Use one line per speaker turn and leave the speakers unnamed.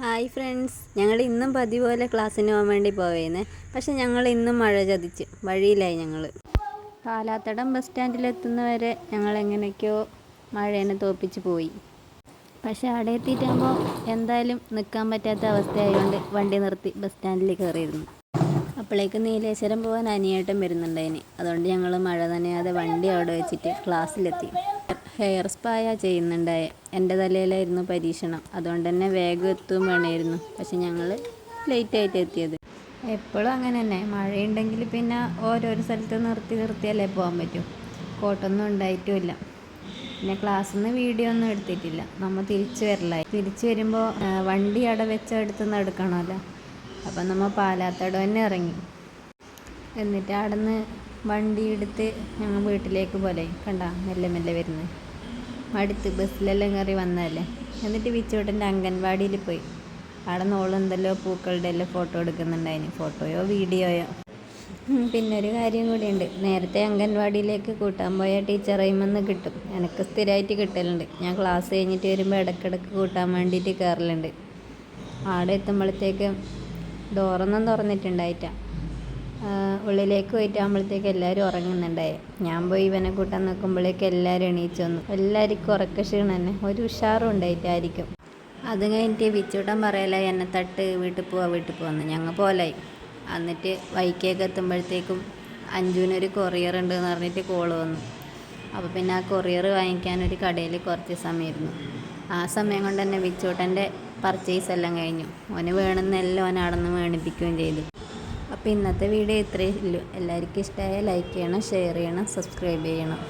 Hi friends. ഞങ്ങൾ ഇന്നും പതിപോലെ പോലെ ക്ലാസ്സിന് പോകാൻ വേണ്ടി പോവേന്ന്. പക്ഷെ ഞങ്ങൾ ഇന്നും മഴ ചതിച്ച്. വഴിയിലായി ഞങ്ങൾ കാലാത്തടം ബസ് സ്റ്റാൻഡിലെത്തുന്നവരെ ഞങ്ങൾ എങ്ങനെയൊക്കെയോ മഴേനെ തോപ്പിച്ച് പോയി. പക്ഷെ അവിടെ എത്തിയിട്ടാകുമ്പോൾ എന്തായാലും നിൽക്കാൻ പറ്റാത്ത അവസ്ഥയായതുകൊണ്ട് വണ്ടി നിർത്തി ബസ് സ്റ്റാൻഡിൽ കയറിയിരുന്നു. അപ്പോഴേക്ക് നീലേശ്വരം പോകാൻ അനിയേട്ടം വരുന്നുണ്ടായിന്. അതുകൊണ്ട് ഞങ്ങൾ മഴ നനയാതെ വണ്ടി അവിടെ വെച്ചിട്ട് ക്ലാസ്സിലെത്തി. ഹെയർ സ്പായ ചെയ്യുന്നുണ്ടായ എന്റെ തലയിലായിരുന്നു പരീക്ഷണം. അതുകൊണ്ട് തന്നെ വേഗം എത്തും വേണമായിരുന്നു. പക്ഷെ ഞങ്ങൾ ലേറ്റായിട്ട് എത്തിയത്. എപ്പോഴും അങ്ങനെ തന്നെ. മഴയുണ്ടെങ്കിൽ പിന്നെ ഓരോരോ സ്ഥലത്ത് നിർത്തി നിർത്തിയല്ലേ പോകാൻ പറ്റും. കോട്ടൊന്നും ഉണ്ടായിട്ടുമില്ല. പിന്നെ ക്ലാസ്സിൽ നിന്ന് വീഡിയോ ഒന്നും എടുത്തിട്ടില്ല. നമ്മൾ തിരിച്ചു വരലായി തിരിച്ചു വരുമ്പോൾ വണ്ടി അവിടെ വെച്ച് അടുത്തുനിന്ന് എടുക്കണമല്ലോ അപ്പം നമ്മൾ പാലാത്തട തന്നെ ഇറങ്ങി. എന്നിട്ട് അവിടെ നിന്ന് വണ്ടി എടുത്ത് ഞങ്ങൾ വീട്ടിലേക്ക് പോലെ കണ്ട മെല്ലെ മെല്ലെ വരുന്നത് മടുത്ത് ബസ്സിലെല്ലാം കയറി വന്നതല്ലേ. എന്നിട്ട് വിച്ചോട്ടന്റെ അംഗൻവാടിയിൽ പോയി. അവിടെ നോളെന്തല്ലോ പൂക്കളുടെ എല്ലാം ഫോട്ടോ എടുക്കുന്നുണ്ടായിന്. ഫോട്ടോയോ വീഡിയോയോ. പിന്നെ ഒരു കാര്യം കൂടിയുണ്ട്. നേരത്തെ അംഗൻവാടിയിലേക്ക് കൂട്ടാൻ പോയ ടീച്ചർ അയിമെന്ന് കിട്ടും. എനിക്ക് സ്ഥിരമായിട്ട് കിട്ടലുണ്ട്. ഞാൻ ക്ലാസ് കഴിഞ്ഞിട്ട് വരുമ്പോൾ ഇടയ്ക്കിടയ്ക്ക് കൂട്ടാൻ വേണ്ടിയിട്ട് കയറലുണ്ട്. അവിടെ എത്തുമ്പോഴത്തേക്ക് ഡോറൊന്നും തുറന്നിട്ടുണ്ടായിട്ട. ഉള്ളിലേക്ക് പോയിട്ടാകുമ്പോഴത്തേക്ക് എല്ലാവരും ഉറങ്ങുന്നുണ്ടായി. ഞാൻ പോയി ഇവനെ കൂട്ടാൻ നോക്കുമ്പോഴേക്ക് എല്ലാവരും എണീച്ചു വന്നു. എല്ലാവർക്കും ഉറക്ക ക്ഷീണം തന്നെ. ഒരു ഉഷാറും ഉണ്ടായിട്ടായിരിക്കും. അത് കഴിഞ്ഞിട്ട് വിച്ചൂട്ടൻ പറയല എന്നെ തട്ട് വീട്ടിൽ പോവാ വീട്ടിൽ പോവാന്ന് ഞങ്ങൾ പോലായി. എന്നിട്ട് വൈക്കേക്ക് എത്തുമ്പോഴത്തേക്കും അഞ്ജുവിനൊരു കൊറിയർ ഉണ്ട് എന്ന് പറഞ്ഞിട്ട് കോൾ വന്നു. അപ്പോൾ പിന്നെ ആ കൊറിയർ വാങ്ങിക്കാൻ ഒരു കടയിൽ കുറച്ച് സമയമായിരുന്നു ആ സമയം കൊണ്ട് തന്നെ വിച്ചൂട്ടന്റെ പർച്ചേസ് എല്ലാം കഴിഞ്ഞു. ഓന് വേണമെന്നെല്ലാം ഓൻ അവിടെ മേണിപ്പിക്കുകയും ചെയ്തു. അപ്പോൾ ഇന്നത്തെ വീഡിയോ ഇത്രയേ ഉള്ളൂ. എല്ലാവർക്കും ഇഷ്ടമായ ലൈക്ക് ചെയ്യണം ഷെയർ ചെയ്യണം സബ്സ്ക്രൈബ് ചെയ്യണം.